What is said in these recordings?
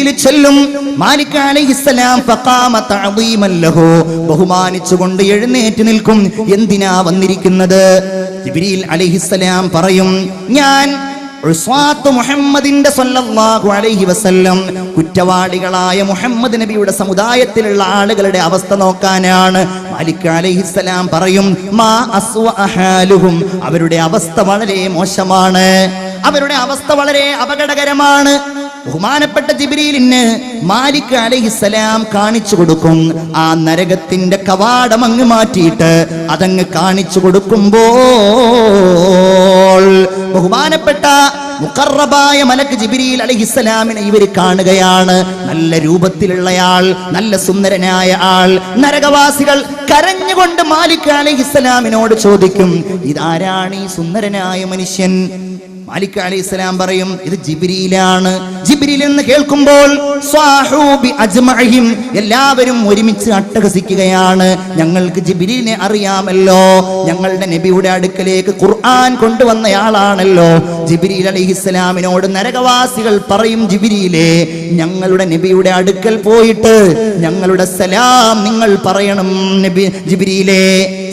ജിബ്രീൽ ചെല്ലും. മാലിക് അലൈഹിസ്സലാം ഫഖാമ തഅദീമൻ ബഹുമാനിച്ചുകൊണ്ട് എഴുന്നേറ്റ് നിൽക്കും. എന്തിനാ വന്നിരിക്കുന്നത്? ജിബ്രീൽ അലൈഹിസ്സലാം പറയും ഞാൻ മുഹമ്മദിന്റെ അലൈഹി വസല്ലം കുറ്റവാളികളായ മുഹമ്മദ് നബിയുടെ സമുദായത്തിലുള്ള ആളുകളുടെ അവസ്ഥ നോക്കാനാണ്. മാലിക് അലൈഹിസ്സലാം പറയും മാ അസ്വഅഹാലുഹും അവരുടെ അവസ്ഥ വളരെ മോശമാണ്. അവരുടെ അവസ്ഥ വളരെ അപകടകരമാണ്. ബഹുമാനപ്പെട്ട ജിബ്രീലിന് മാലിക് അലൈഹിസ്സലാം കാണിച്ചു കൊടുക്കും. ആ നരകത്തിന്റെ കവാടം അങ്ങ് മാറ്റിയിട്ട് അതങ്ങ് കാണിച്ചു കൊടുക്കുമ്പോൾ ബഹുമാനപ്പെട്ട മുഖറബായ മലക്ക് ജിബിരിയിൽ അലഹിസ്സലാമിനെ ഇവർ കാണുകയാണ്. നല്ല രൂപത്തിലുള്ളയാൾ നല്ല സുന്ദരനായ ആൾ. നരകവാസികൾ കരഞ്ഞുകൊണ്ട് മാലിക് അലഹിസ്സലാമിനോട് ചോദിക്കും ഇതാരാണ് ഈ സുന്ദരനായ മനുഷ്യൻ? മാലിക് അലി ഇസ്ലാം പറയും ഇത് ജിബിരിയിലാണ് ജിബിരിൽ എന്ന് കേൾക്കുമ്പോൾ എല്ലാവരും ഒരുമിച്ച് അട്ടഹസിക്കുകയാണ്. ഞങ്ങൾക്ക് ജിബിരിനെ അറിയാമല്ലോ. ഞങ്ങളുടെ നബിയുടെ അടുക്കലേക്ക് ഖുർആൻ കൊണ്ടുവന്നയാളാണല്ലോ. ജിബിരിൽ അലൈഹിസ്സലാമിനോട് നരകവാസികൾ പറയും ജിബിരിയിലെ ഞങ്ങളുടെ നബിയുടെ അടുക്കൽ പോയിട്ട് ഞങ്ങളുടെ സലാം നിങ്ങൾ പറയണം നബി ജിബിരിയിലെ.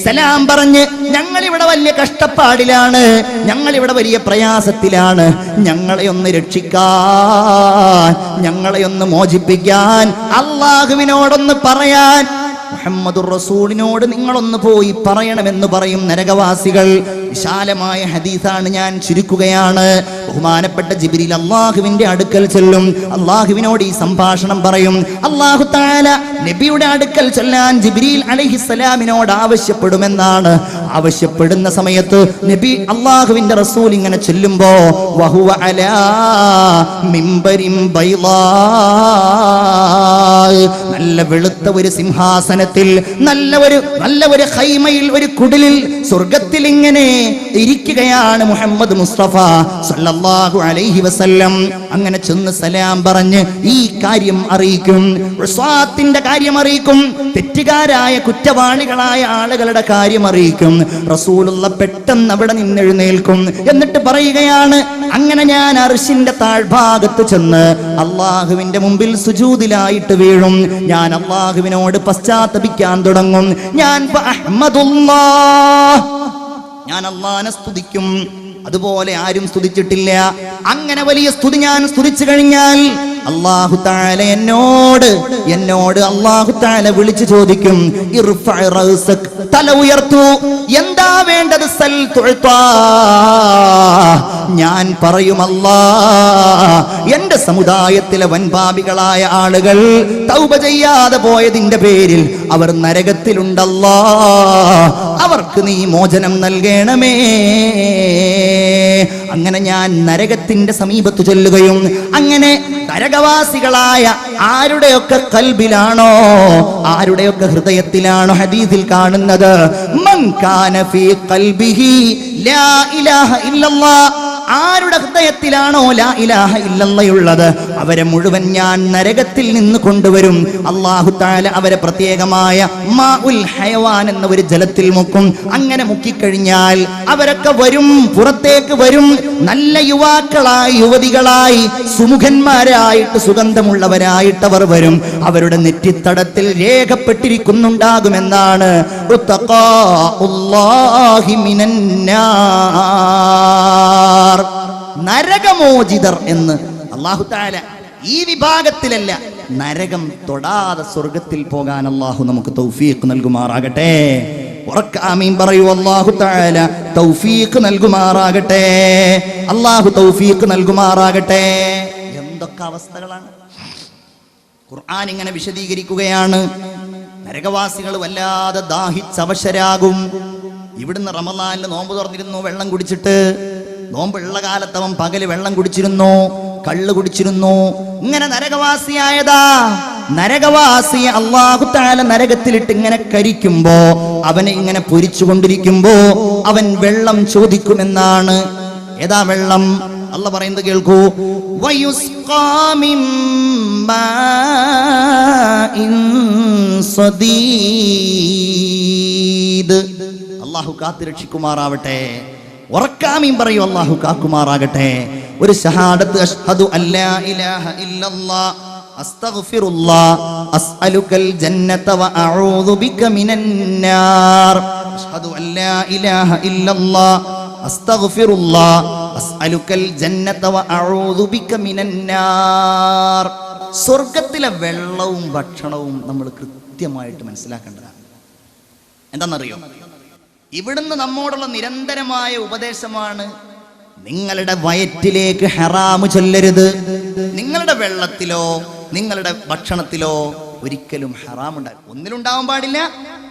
സലാം പറഞ്ഞ് ഞങ്ങൾ ഇവിടെ വലിയ കഷ്ടപ്പാടിലാണ് ഞങ്ങൾ ഇവിടെ വലിയ പ്രയാസത്തിലാണ് ഞങ്ങളെ ഒന്ന് രക്ഷിക്കാൻ ഞങ്ങളെ ഒന്ന് മോചിപ്പിക്കാൻ അള്ളാഹുവിനോടൊന്ന് പറയാൻ മുഹമ്മദുർ റസൂലിനോട് നിങ്ങളൊന്ന് പോയി പറയണമെന്ന് പറയും നരകവാസികൾ. വിശാലമായ ഹദീസാണ് ഞാൻ ചുരുക്കുകയാണ്. ബഹുമാനപ്പെട്ട ജിബിരിൽ അള്ളാഹുവിന്റെ അടുക്കൽ ചെല്ലും. അള്ളാഹുവിനോട് ഈ സംഭാഷണം പറയും. അള്ളാഹു താല നബിയുടെ അടുക്കൽ ചെല്ലാൻ ജിബിരിൽ അലഹിസ്സലാമിനോട് ആവശ്യപ്പെടുമെന്നാണ്. ആവശ്യപ്പെടുന്ന സമയത്ത് നബി അള്ളാഹുവിന്റെ റസൂൽ ഇങ്ങനെ ചെല്ലുമ്പോ വഹുവ അലാ മിംബരിം ബൈളാ. നല്ല വെളുത്ത ഒരു സിംഹാസനത്തിൽ നല്ല ഒരു നല്ല ഒരു ഹൈമയിൽ ഒരു കുടിലിൽ സ്വർഗത്തിൽ ഇങ്ങനെ ഇരിക്കുകയാണ് മുഹമ്മദ് മുസ്തഫ സല്ലല്ലാഹു അലൈഹി വസല്ലം. അങ്ങനെ ചെന്ന് സലാം പറഞ്ഞ് ഈ കാര്യം അറിയിക്കും. ഉസ്വാത്തിന്റെ കാര്യം അറിയിക്കും. തെറ്റുകാരായ കുറ്റവാളികളായ ആളുകളുടെ കാര്യം അറിയിക്കും. റസൂലുള്ള പെട്ടെന്ന് അവിടെ നിന്നെഴുന്നേൽക്കും എന്നിട്ട് പറയുകയാണ് അങ്ങനെ ഞാൻ അർഷിന്റെ താഴ്ഭാഗത്ത് ചെന്ന് അള്ളാഹുവിന്റെ മുമ്പിൽ സുജൂതിലായിട്ട് വീഴും. ഞാൻ അള്ളാഹുവിനോട് പശ്ചാത്തപിക്കാൻ തുടങ്ങും. ഞാൻ ഫ അഹ്മദുല്ലാഹ്. ഞാൻ അള്ളാനെ സ്തുതിക്കും. അതുപോലെ ആരും സ്തുതിച്ചിട്ടില്ല. അങ്ങനെ വലിയ സ്തുതി ഞാൻ സ്തുതിച്ചു കഴിഞ്ഞാൽ അള്ളാഹു താല എന്നോട് എന്നോട് അള്ളാഹു താല വിളിച്ചു ചോദിക്കും. തല ഉയർത്തു എന്താ വേണ്ടത് സൽ. ഞാൻ പറയും അല്ലാ എന്റെ സമുദായത്തിലെ വൻപാപികളായ ആളുകൾ തൗപ ചെയ്യാതെ പോയതിന്റെ പേരിൽ അവർ നരകത്തിലുണ്ടല്ലാ അവർക്ക് നീ മോചനം നൽകണമേ അങ്ങനെ ഞാൻ നരകത്തിന്റെ സമീപത്ത് ചെല്ലുകയും അങ്ങനെ നരകവാസികളായ ആരുടെയൊക്കെ കൽബിലാണോ ആരുടെയൊക്കെ ഹൃദയത്തിലാണോ ഹദീസിൽ കാണുന്നത്? മൻ കാന ഫീ കൽബിഹി ലാ ഇലാഹ ഇല്ലല്ലാഹ് ആരുടെ ഹൃദയത്തിലാണോ ലാ ഇലാഹ ഇല്ലല്ലയുള്ളത്? അവരെ മുഴുവൻ ഞാൻ നരകത്തിൽ നിന്ന് കൊണ്ടുവരും. അള്ളാഹു താല അവരെ പ്രത്യേകമായ മാ ഉൽ ഹയവാൻ എന്ന ഒരു ജലത്തിൽ മുക്കും. അങ്ങനെ മുക്കിക്കഴിഞ്ഞാൽ അവരൊക്കെ വരും പുറത്തേക്ക് വരും. നല്ല യുവാക്കളായി യുവതികളായി സുമുഖന്മാരായിട്ട് സുഗന്ധമുള്ളവരായിട്ട് അവർ വരും. അവരുടെ നെറ്റിത്തടത്തിൽ രേഖപ്പെട്ടിരിക്കുന്നുണ്ടാകുമെന്നാണ്. ഉത്തഖാഉല്ലാഹി മിനന്നാർ. നരകമോചിതർ എന്ന് അള്ളാഹു താല ഈ വിഭാഗത്തിലല്ല നരകം തൊടാതെ സ്വർഗത്തിൽ പോകാൻ അള്ളാഹു നമുക്ക് തൗഫീഖ് നൽകുമാറാകട്ടെ. ഉറക്കാമീൻ പറയൂ അള്ളാഹു താല തൗഫീഖ് നൽകുമാറാകട്ടെ അള്ളാഹു തൗഫീഖ് നൽകുമാറാകട്ടെ. എന്തൊക്കെ അവസ്ഥകളാണ്? ഖുർആൻ ഇങ്ങനെ വിശദീകരിക്കുകയാണ്. നരകവാസികൾ വല്ലാതെ ദാഹിച്ചവശരാകും. ഇവിടുന്ന് റമദാനിൽ നോമ്പ് തുറന്നിരുന്നു വെള്ളം കുടിച്ചിട്ട് നോമ്പുള്ള കാലത്ത് അവൻ പകൽ വെള്ളം കുടിച്ചിരുന്നു കള്ള് കുടിച്ചിരുന്നു. ഇങ്ങനെ നരകവാസിയായതാ. നരകവാസിയെ അള്ളാഹുത്താല നരകത്തിലിട്ട് ഇങ്ങനെ കരിക്കുമ്പോ അവനെ ഇങ്ങനെ പൊരിച്ചു കൊണ്ടിരിക്കുമ്പോ അവൻ വെള്ളം ചോദിക്കുമെന്നാണ്. ഏതാ വെള്ളം? അല്ല പറയുന്നത് കേൾക്കൂ. അള്ളാഹു കാത്തു ഉറക്കാമീൻ പറയൂ അള്ളാഹു കാക്കുമാറാകട്ടെ. ഒരു ഷഹാദത്ത് അഷ്ഹദു അല്ലാ ഇലാഹ ഇല്ലല്ലാ അസ്തഗ്ഫിറുല്ലാ അസ്അലുക്കൽ ജന്നത വഅഊദു ബിക മിനന്നാർ അഷ്ഹദു അല്ലാ ഇലാഹ ഇല്ലല്ലാ അസ്തഗ്ഫിറുല്ലാ അസ്അലുക്കൽ ജന്നത വഅഊദു ബിക മിനന്നാർ സ്വർഗത്തിലെ വെള്ളവും ഭക്ഷണവും നമ്മൾ കൃത്യമായിട്ട് മനസ്സിലാക്കേണ്ടതാണ്. എന്താണെന്നറിയോ? ഇവിടുന്ന് നമ്മോടുള്ള നിരന്തരമായ ഉപദേശമാണ് നിങ്ങളുടെ വയറ്റിലേക്ക് ഹെറാമ് ചൊല്ലരുത്. നിങ്ങളുടെ വെള്ളത്തിലോ നിങ്ങളുടെ ഭക്ഷണത്തിലോ ഒരിക്കലും ഹറാം ഉണ്ടാകും ഒന്നിലുണ്ടാവാൻ പാടില്ല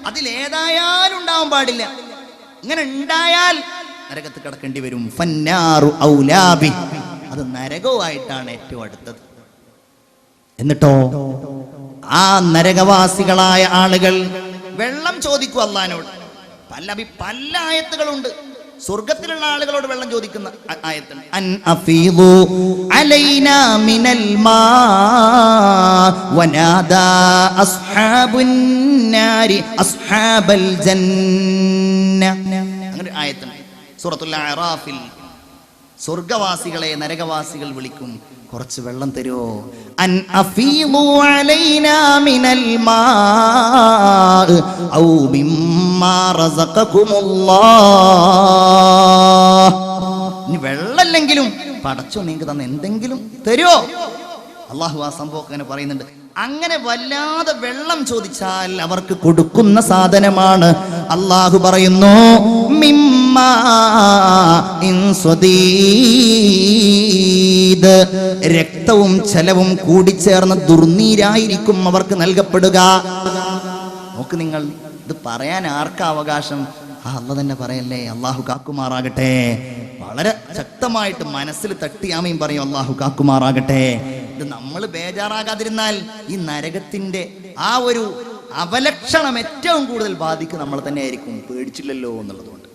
അതിലേതായാലും ഉണ്ടാവാൻ പാടില്ല. ഇങ്ങനെ ഉണ്ടായാൽ നരകത്ത് കിടക്കേണ്ടി വരും. ഫന്നാറു ഔലാബി. അത് നരകവുമായിട്ടാണ് ഏറ്റവും അടുത്തത്. എന്നിട്ടോ ആ നരകവാസികളായ ആളുകൾ വെള്ളം ചോദിക്കും അള്ളഹാനോട്. പല പല ആയത്തുകളുണ്ട്. സ്വർഗത്തിലുള്ള ആളുകളോട് വെള്ളം ചോദിക്കുന്ന ആ- ആയത്തുണ്ട്. അൻ അഫീദു മിനൽ മാ വനാദാ അസ്ഹാബൽ ജന്ന. അങ്ങനെ സൂറത്തുൽ അറാഫിൽ സ്വർഗവാസികളെ നരകവാസികൾ വിളിക്കും. കുറച്ച് വെള്ളം തരുമോ അൻ അഫീദു വെള്ളമില്ലെങ്കിലും പടച്ചോ നിങ്ങൾക്ക് തന്ന എന്തെങ്കിലും തരുമോ അള്ളാഹു ആ സംഭവം അങ്ങനെ പറയുന്നുണ്ട്. അങ്ങനെ വല്ലാതെ വെള്ളം ചോദിച്ചാൽ അവർക്ക് കൊടുക്കുന്ന സാധനമാണ്. അള്ളാഹു പറയുന്നു. രക്തവും ചലവും കൂടിച്ചേർന്ന ദുർനീരായിരിക്കും അവർക്ക് നൽകപ്പെടുക. നോക്ക് നിങ്ങൾ ഇത് പറയാൻ ആർക്കാ അവകാശം? അല്ല തന്നെ പറയല്ലേ അള്ളാഹു കാക്കുമാറാകട്ടെ. വളരെ ശക്തമായിട്ട് മനസ്സിൽ തട്ടിയാമയും പറയും അള്ളാഹു കാക്കുമാറാകട്ടെ. ഇത് നമ്മൾ ബേജാറാകാതിരുന്നാൽ ഈ നരകത്തിന്റെ ആ ഒരു അവലക്ഷണം ഏറ്റവും കൂടുതൽ ബാധിക്കുക നമ്മൾ തന്നെ ആയിരിക്കും പേടിച്ചില്ലല്ലോ എന്നുള്ളതുകൊണ്ട്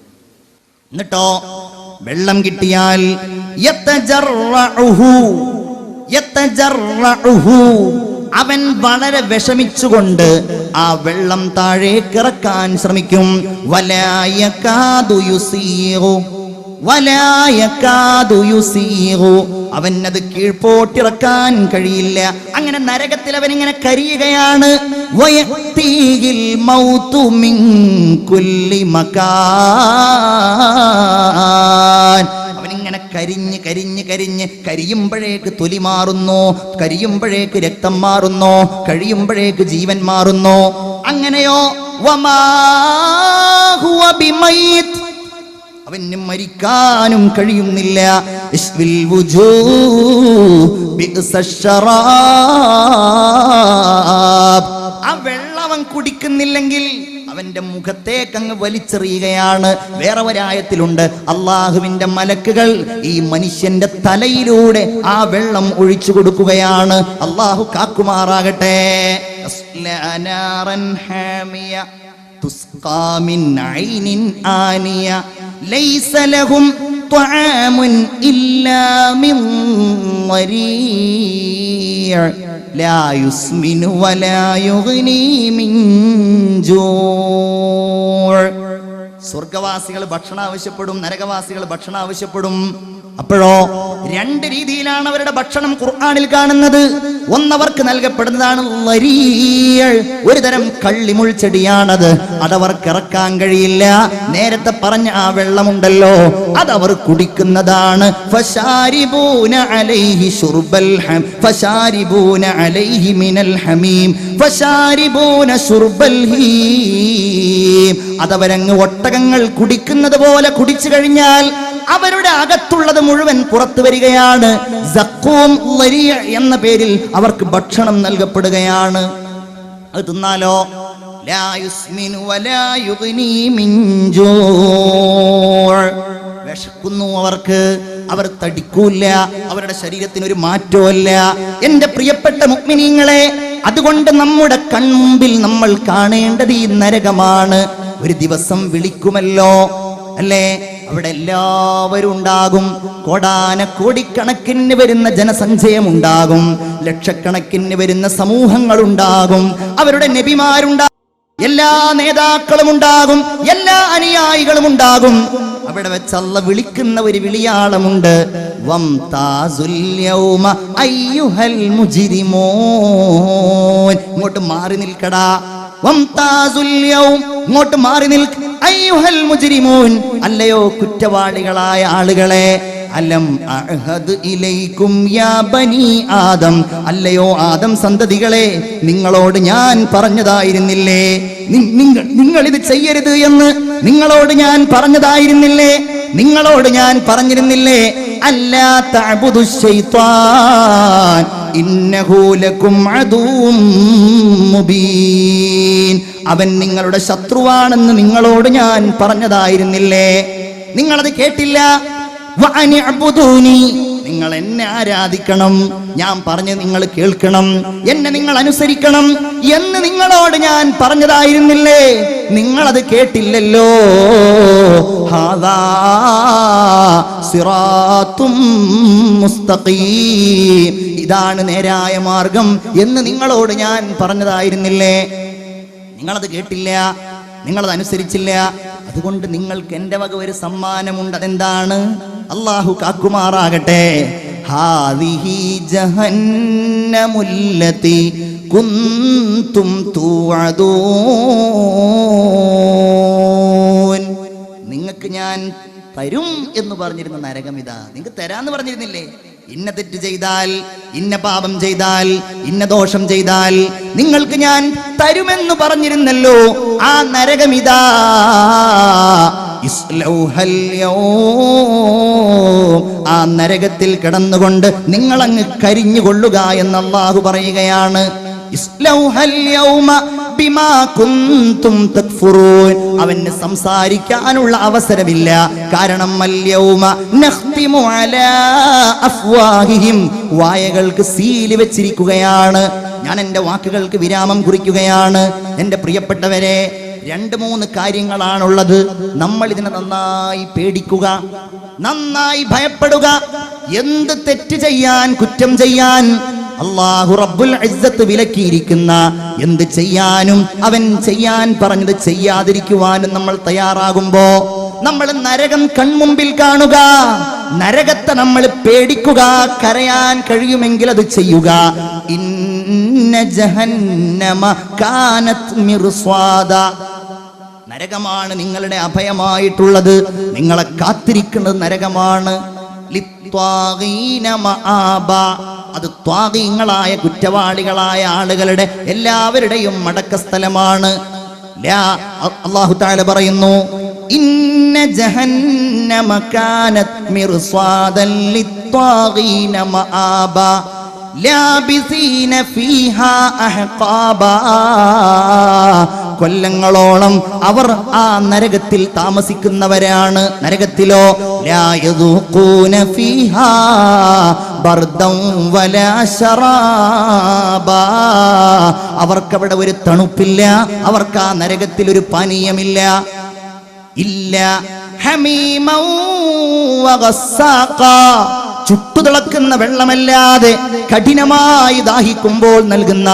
എന്നിട്ടോ വെള്ളം കിട്ടിയാൽ. അവൻ വളരെ വിഷമിച്ചുകൊണ്ട് ആ വെള്ളം താഴേക്കിറക്കാൻ ശ്രമിക്കും വലായ യുസീറു. വലായകാതു അത് കീഴ്പോട്ടിറക്കാൻ കഴിയില്ല. അങ്ങനെ നരകത്തിൽ അവൻ ഇങ്ങനെ കരിയുകയാണ് അവനിങ്ങനെ കരിഞ്ഞ് കരിഞ്ഞ് കരിഞ്ഞ് കരിയുമ്പോഴേക്ക് തൊലി മാറുന്നു കരിയുമ്പോഴേക്ക് രക്തം മാറുന്നു കഴിയുമ്പോഴേക്ക് ജീവൻ മാറുന്നു. അങ്ങനെയോ? വമാ ഹുവ. അവന് മരിക്കാനും കഴിയുന്നില്ല. ആ വെള്ളം കുടിക്കുന്നില്ലെങ്കിൽ അവന്റെ മുഖത്തേക്ക് അങ്ങ് വലിച്ചെറിയുകയാണ്. വേറെ ഒരായത്തിലുണ്ട് അള്ളാഹുവിന്റെ മലക്കുകൾ ഈ മനുഷ്യന്റെ തലയിലൂടെ ആ വെള്ളം ഒഴിച്ചു കൊടുക്കുകയാണ്. അള്ളാഹു കാക്കുമാറാകട്ടെ. തുസ്കാമിൻ നാറൻ ഹാമിയ تسقى من عين آنية ليس لهم طعام إلا من ضريع لا يسمن ولا يغني من جوع സ്വർഗവാസികൾ ഭക്ഷണം ആവശ്യപ്പെടും നരകവാസികൾ ഭക്ഷണം ആവശ്യപ്പെടും അപ്പോഴോ രണ്ട് രീതിയിലാണ് അവരുടെ ഭക്ഷണം ഖുർആാനിൽ കാണുന്നത്. ഒന്നവർക്ക് നൽകപ്പെടുന്നതാണ്. ഒരു തരം കള്ളിമുൾ ചെടിയാണത്. അതവർക്ക് ഇറക്കാൻ കഴിയില്ല. നേരത്തെ പറഞ്ഞ ആ വെള്ളമുണ്ടല്ലോ. അതവർ കുടിക്കുന്നതാണ്. അതവരങ്ങ് ഒട്ടകങ്ങൾ കുടിക്കുന്നത് പോലെ കുടിച്ചു കഴിഞ്ഞാൽ അവരുടെ അകത്തുള്ളത് മുഴുവൻ പുറത്തു വരികയാണ്. എന്ന പേരിൽ അവർക്ക് ഭക്ഷണം നൽകപ്പെടുകയാണ്. അത് തിന്നാലോ? വിശക്കുന്നു അവർക്ക്. അവർ തടിക്കൂല്ല. അവരുടെ ശരീരത്തിന് ഒരു മാറ്റവുമല്ല. എന്റെ പ്രിയപ്പെട്ട മുക്മിനീങ്ങളെ അതുകൊണ്ട് നമ്മുടെ കൺമുമ്പിൽ നമ്മൾ കാണേണ്ടത് ഈ നരകമാണ്. ഒരു ദിവസം വിളിക്കുമല്ലോ? അല്ലേ? അവിടെ എല്ലാവരും ഉണ്ടാകും. കോടാന കോടിക്കണക്കിന് വരുന്ന ജനസഞ്ചയം ഉണ്ടാകും. ലക്ഷക്കണക്കിന് വരുന്ന സമൂഹങ്ങൾ ഉണ്ടാകും. അവരുടെ നബിമാരുണ്ടാകും. എല്ലാ നേതാക്കളും ഉണ്ടാകും. എല്ലാ അനുയായികളും ഉണ്ടാകും. അവിടെ വെച്ച് വിളിക്കുന്ന ഒരു വിളിയാളമുണ്ട്. വം യൗമ അയ്യുഹൽ മുജ്രിമൂൻ. ഇങ്ങോട്ട് മാറി നിൽക്കടാ. വം യൗം. ഇങ്ങോട്ട് മാറി നിൽക്ക അല്ലയോ കുറ്റവാളികളായ ആളുകളെ അലം അഹദ് ഇലൈക്കും യാ ബനി ആദം. അല്ലയോ ആദം സന്തതികളെ നിങ്ങളോട് ഞാൻ പറഞ്ഞതായിരുന്നില്ലേ? നിങ്ങൾ നിങ്ങൾ ഇത് ചെയ്യരുത് എന്ന് നിങ്ങളോട് ഞാൻ പറഞ്ഞതായിരുന്നില്ലേ? നിങ്ങളോട് ഞാൻ പറഞ്ഞിരുന്നില്ലേ? അല്ലാത്തും മുബീൻ. അവൻ നിങ്ങളുടെ ശത്രുവാണെന്ന് നിങ്ങളോട് ഞാൻ പറഞ്ഞതായിരുന്നില്ലേ? നിങ്ങളത് കേട്ടില്ല. നിങ്ങൾ എന്നെ ആരാധിക്കണം. ഞാൻ പറഞ്ഞ് നിങ്ങൾ കേൾക്കണം. എന്നെ നിങ്ങൾ അനുസരിക്കണം. എന്ന് നിങ്ങളോട് ഞാൻ പറഞ്ഞതായിരുന്നില്ലേ? നിങ്ങളത് കേട്ടില്ലല്ലോ. ഇതാണ് നേരായ മാർഗം എന്ന് നിങ്ങളോട് ഞാൻ പറഞ്ഞതായിരുന്നില്ലേ? നിങ്ങളത് കേട്ടില്ല. നിങ്ങളത് അനുസരിച്ചില്ല. അതുകൊണ്ട് നിങ്ങൾക്ക് എന്റെ വക ഒരു സമ്മാനമുണ്ട്. അതെന്താണ്? അള്ളാഹു കാക്കുമാറാകട്ടെ. ഹാദിഹി ജഹന്നമുല്ലതി കുന്തും നിങ്ങൾക്ക് ഞാൻ തരും എന്ന് പറഞ്ഞിരുന്ന നരകം ഇതാ. നിങ്ങൾക്ക് തരാന്ന് പറഞ്ഞിരുന്നില്ലേ? ഇന്ന തെറ്റ് ചെയ്താൽ ഇന്ന പാപം ചെയ്താൽ ഇന്ന ദോഷം ചെയ്താൽ നിങ്ങൾക്ക് ഞാൻ തരുമെന്ന് പറഞ്ഞിരുന്നല്ലോ. ആ നരകമിതാ. ആ നരകത്തിൽ കിടന്നുകൊണ്ട് കരിഞ്ഞു കൊള്ളുക എന്ന് അള്ളാഹു പറയുകയാണ്. അവന് സംസാരിക്കാനുള്ള അവസരമില്ല. കാരണം വായകൾക്ക് സീൽ വെച്ചിരിക്കുകയാണ്. ഞാൻ എന്റെ വാക്കുകൾക്ക് വിരാമം കുറിക്കുകയാണ്. എന്റെ പ്രിയപ്പെട്ടവരെ രണ്ട് മൂന്ന് കാര്യങ്ങളാണുള്ളത്. നമ്മൾ ഇതിനെ നന്നായി പേടിക്കുക നന്നായി ഭയപ്പെടുക. എന്ത് തെറ്റ് ചെയ്യാൻ കുറ്റം ചെയ്യാൻ അള്ളാഹു റബ്ബുൽ ഇസ്സത്ത് വിലക്കിയിരിക്കുന്ന എന്ത് ചെയ്യാനും അവൻ ചെയ്യാൻ പറഞ്ഞത് ചെയ്യാതിരിക്കുവാനും നമ്മൾ തയ്യാറാകുമ്പോ നമ്മൾ നരകം കൺമുമ്പിൽ കാണുക നരകത്തെ നമ്മൾ പേടിക്കുക കരയാൻ കഴിയുമെങ്കിൽ അത് ചെയ്യുക. ഇന്ന ജഹന്നമ കാനത് മിർസ്വാദ. നരകമാണ് നിങ്ങളുടെ അഭയമായിട്ടുള്ളത് നിങ്ങളെ കാത്തിരിക്കുന്നത് നരകമാണ്. അത് ത്വാഗീങ്ങളായ കുറ്റവാളികളായ ആളുകളുടെ എല്ലാവരുടെയും മടക്ക സ്ഥലമാണ് അള്ളാഹു താല പറയുന്നു ഇന്ന ജഹന്നമ കാനത് മിർസ്വാദൻ ലിത്വാഗീന മആബ. കൊല്ലങ്ങളോളം അവർ ആ നരകത്തിൽ താമസിക്കുന്നവരാണ് നരകത്തിലോ. അവർക്കവിടെ ഒരു തണുപ്പില്ല അവർക്ക് ആ നരകത്തിൽ ഒരു പാനീയമില്ല ഇല്ല ഹമീമൗ വഗസ്സാഖാ. ചുട്ടുതിളക്കുന്ന വെള്ളമല്ലാതെ കഠിനമായി ദാഹിക്കുമ്പോൾ നൽകുന്ന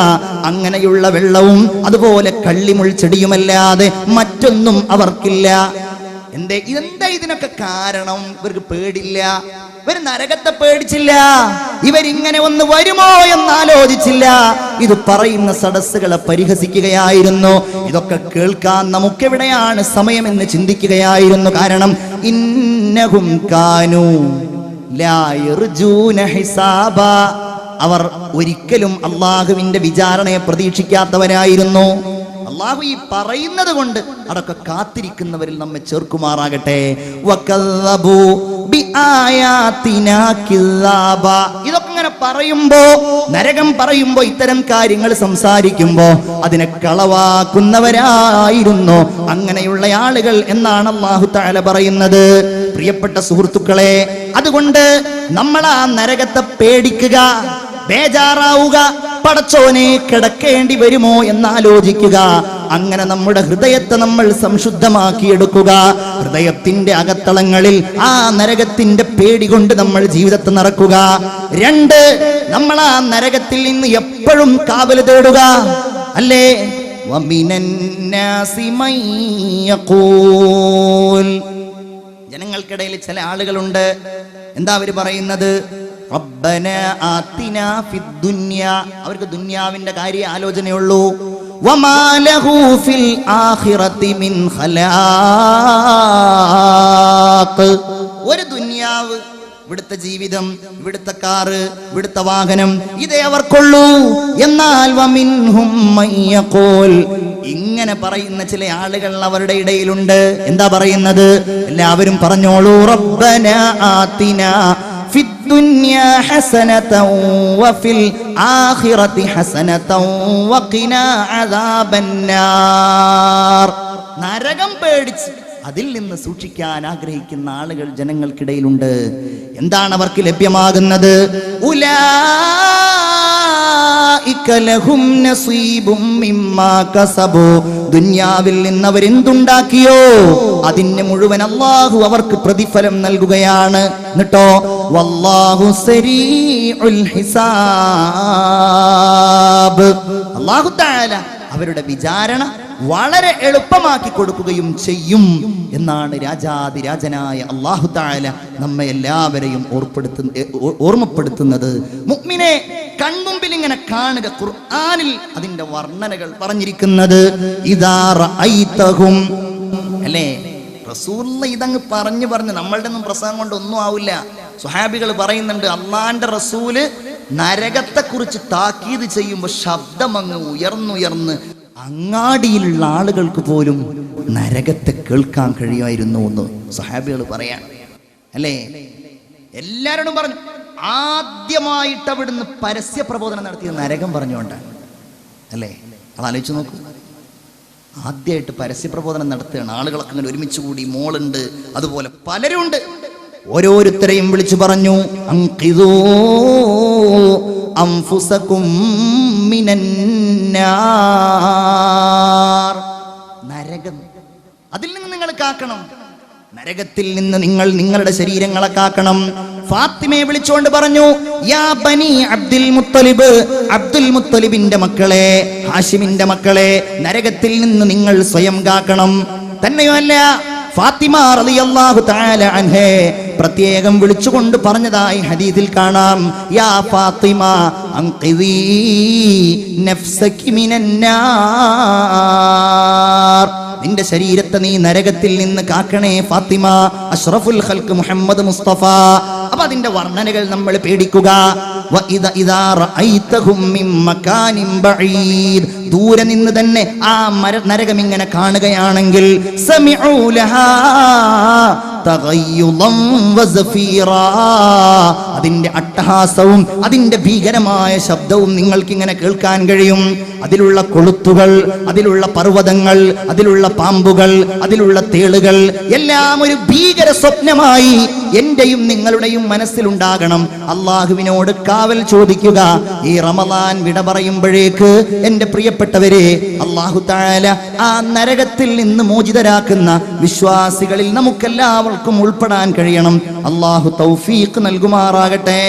അങ്ങനെയുള്ള വെള്ളവും അതുപോലെ കള്ളിമുൾ ചെടിയുമല്ലാതെ മറ്റൊന്നും അവർക്കില്ല. എന്തേ? ഇതെന്താ ഇതിനൊക്കെ കാരണം? ഇവർക്ക് പേടില്ല. ഇവർ നരകത്തെ പേടിച്ചില്ല. ഇവരിങ്ങനെ ഒന്ന് വരുമോ എന്ന് ആലോചിച്ചില്ല. ഇത് പറയുന്ന സദസ്സുകളെ പരിഹസിക്കുകയായിരുന്നു. ഇതൊക്കെ കേൾക്കാൻ നമുക്കെവിടെയാണ് സമയമെന്ന് ചിന്തിക്കുകയായിരുന്നു. കാരണം ഇന്നഹും കാനു അവർ ഒരിക്കലും അള്ളാഹുവിന്റെ വിചാരണയെ പ്രതീക്ഷിക്കാത്തവരായിരുന്നു. അള്ളാഹു ഈ പറയുന്നത് കൊണ്ട് അതൊക്കെ കാത്തിരിക്കുന്നവരിൽ നമ്മെ ചേർക്കുമാറാകട്ടെ. ഇതൊക്കെ ഇങ്ങനെ പറയുമ്പോ നരകം പറയുമ്പോ ഇത്തരം കാര്യങ്ങൾ സംസാരിക്കുമ്പോ അതിനെ കളവാക്കുന്നവരായിരുന്നു. അങ്ങനെയുള്ള ആളുകൾ എന്നാണ് അള്ളാഹു താല പറയുന്നത്. പ്രിയപ്പെട്ട സുഹൃത്തുക്കളെ അതുകൊണ്ട് നമ്മൾ ആ നരകത്തെ പേടിക്കുക ബേജാറാവുക പടച്ചോനെ കിടക്കേണ്ടി വരുമോ എന്നാലോചിക്കുക. അങ്ങനെ നമ്മുടെ ഹൃദയത്തെ നമ്മൾ സംശുദ്ധമാക്കിയെടുക്കുക. ഹൃദയത്തിന്റെ അകത്തളങ്ങളിൽ ആ നരകത്തിന്റെ പേടി കൊണ്ട് നമ്മൾ ജീവിതത്തെ നിറക്കുക രണ്ട് നമ്മൾ ആ നരകത്തിൽ നിന്ന് എപ്പോഴും കാവൽ തേടുക. അല്ലേ? ജനങ്ങൾക്കിടയിൽ ചില ആളുകളുണ്ട്. എന്താ അവർ പറയുന്നത്? അവർക്ക് ദുന്യാവിന്റെ കാര്യ ആലോചനയുള്ളൂ. ഫിൽ ആഖിറതി മിൻ ഖലാഖ്. ഒരു ദുന്യാവ് ഇവിടുത്തെ ജീവിതം ഇവിടുത്തെ കാറ് ഇവിടുത്തെ വാഹനം ഇതേ അവർക്കുള്ളൂ. എന്നാൽ ഇങ്ങനെ പറയുന്ന ചില ആളുകൾ അവരുടെ ഇടയിലുണ്ട്. എന്താ പറയുന്നത്? എല്ലാവരും പറഞ്ഞോളൂ റബ്ബന അദാബന്നാർ നരകം പേടിച്ച് അതിൽ നിന്ന് സൂക്ഷിക്കാൻ ആഗ്രഹിക്കുന്ന ആളുകൾ ജനങ്ങൾക്കിടയിലുണ്ട്. എന്താണ് അവർക്ക് ലഭ്യമാകുന്നത്? കസബു. ദുന്യാവിൽ നിന്ന് അവരെന്തുണ്ടാക്കിയോ അതിന് മുഴുവൻ അള്ളാഹു അവർക്ക് പ്രതിഫലം നൽകുകയാണ്. എന്നിട്ടോ? വല്ലാഹു ഹിസാബ്. തആല അവരുടെ വിചാരണ വളരെ എളുപ്പമാക്കി കൊടുക്കുകയും ചെയ്യും എന്നാണ് രാജാതിരാജനായ അള്ളാഹു താല നമ്മെ എല്ലാവരെയും ഓർപ്പെടുത്തു ഓർമ്മപ്പെടുത്തുന്നത്. മുക്മിനെ കൺമുമ്പിൽ ഇങ്ങനെ കാണുക ഖുർആനിൽ അതിന്റെ വർണനകൾ പറഞ്ഞിരിക്കുന്നത് ഇതാറും അല്ലേ? ഇതങ്ങ് പറഞ്ഞു പറഞ്ഞ് നമ്മളുടെ ഒന്നും പ്രസംഗം കൊണ്ട് ഒന്നും ആവില്ല. സുഹാബികൾ പറയുന്നുണ്ട് അള്ളാന്റെ റസൂൽ നരകത്തെ കുറിച്ച് താക്കീത് ചെയ്യുമ്പോൾ ശബ്ദം അങ്ങ് ഉയർന്നുയർന്ന് അങ്ങാടിയിലുള്ള ആളുകൾക്ക് പോലും നരകത്തെ കേൾക്കാൻ കഴിയുമായിരുന്നു എന്ന് സഹാബികൾ പറയാൻ. അല്ലേ? എല്ലാവരോടും പറഞ്ഞു ആദ്യമായിട്ട് അവിടുന്ന് പരസ്യ പ്രബോധനം നടത്തിയത് നരകം പറഞ്ഞുകൊണ്ടാണ് അല്ലേ? അത് ആലോചിച്ച് നോക്കൂ. ആദ്യമായിട്ട് പരസ്യ പ്രബോധനം നടത്തുകയാണ് ആളുകളൊക്കെ അങ്ങനെ ഒരുമിച്ച് കൂടി മോളുണ്ട് അതുപോലെ പലരും ഉണ്ട് ഓരോരുത്തരെയും വിളിച്ചു പറഞ്ഞു അങ്കിതൂ അംഫുസകും മിനന്നാർ. നരകം. അതിൽ നിന്ന് നിങ്ങൾ കാക്കണം. നരകത്തിൽ നിന്ന് നിങ്ങൾ നിങ്ങളുടെ ശരീരങ്ങളെ കാക്കണം. ഫാത്തിമയെ വിളിച്ചുകൊണ്ട് പറഞ്ഞു യാ ബനി അബ്ദുൽ മുത്തലിബ് അബ്ദുൽ മുത്തലിബിന്റെ മക്കളെ ഹാഷിമിന്റെ മക്കളെ നരകത്തിൽ നിന്ന് നിങ്ങൾ സ്വയം കാക്കണം. തന്നെയുമല്ല ഫാത്തിമ റളിയല്ലാഹു തആല അൻഹേ പ്രത്യേകം വിളിച്ചുകൊണ്ട് പറഞ്ഞതായി ഹദീസിൽ കാണാം. യാ ഫാത്തിമ മിനന്നാർ. നിന്റെ ശരീരത്തെ നീ നരകത്തിൽ നിന്ന് കാക്കണേ ഫാത്തിമ അഷ്റഫുൽ ഖൽക്ക് മുഹമ്മദ് മുസ്തഫ. അപ്പൊ അതിന്റെ വർണനകൾ നമ്മൾ പേടിക്കുക. ദൂരെ നിന്ന് തന്നെ ആ മര നരകം ഇങ്ങനെ കാണുകയാണെങ്കിൽ അതിന്റെ അട്ടഹാസവും അതിന്റെ ഭീകരമായ ശബ്ദവും നിങ്ങൾക്ക് ഇങ്ങനെ കേൾക്കാൻ കഴിയും. അതിലുള്ള കൊളുത്തുകൾ അതിലുള്ള പർവതങ്ങൾ അതിലുള്ള പാമ്പുകൾ അതിലുള്ള തേളുകൾ എല്ലാം ഒരു ഭീകര സ്വപ്നമായി എന്റെയും നിങ്ങളുടെയും മനസ്സിലുണ്ടാകണം. അള്ളാഹുവിനോട് കാവൽ ചോദിക്കുക. ഈ റമദാൻ വിട പറയുമ്പോഴേക്ക് എന്റെ പ്രിയപ്പെട്ടവരെ അള്ളാഹു താല ആ നരകത്തിൽ നിന്ന് മോചിതരാക്കുന്ന വിശ്വാസികളിൽ നമുക്കെല്ലാവർക്കും ഉൾപ്പെടാൻ കഴിയണം. അള്ളാഹു തൗഫീഖ് നൽകുമാറാകട്ടെ.